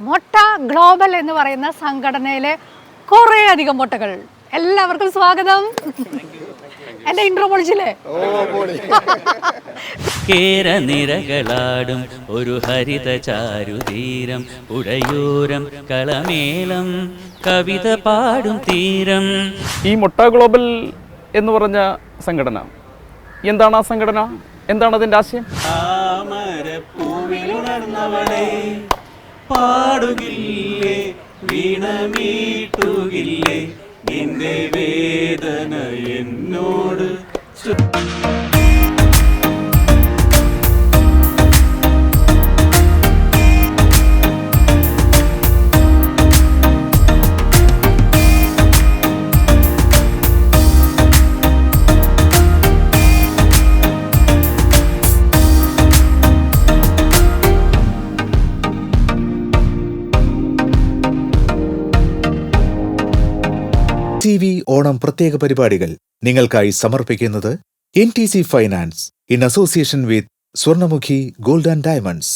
മൊട്ട ഗ്ലോബൽ എന്ന് പറയുന്ന സംഘടനയിലെ കുറേ അധികം മൊട്ടകൾ. എല്ലാവർക്കും സ്വാഗതം. എന്റെ ഇൻട്രോ പൊളിച്ചില്ലേ? കേര നിരകളാടും ഒരു ഹരിത ചാരുതീരം ഉടയൂരം കളമേളം കവിത പാടും തീരം. ഈ മൊട്ട ഗ്ലോബൽ എന്ന് പറഞ്ഞ സംഘടന എന്താണ് ആ സംഘടന? എന്താണ് അതിന്റെ ആശയം? പാടുകില്ലേ? വീണമീട്ടുകില്ലേ? നിന്റെ വേദന എന്നോട് ചൊ- ടി വി ഓണം പ്രത്യേക പരിപാടികൾ നിങ്ങൾക്കായി സമർപ്പിക്കുന്നത് N T C finance in association with Swarnamukhi gold and diamonds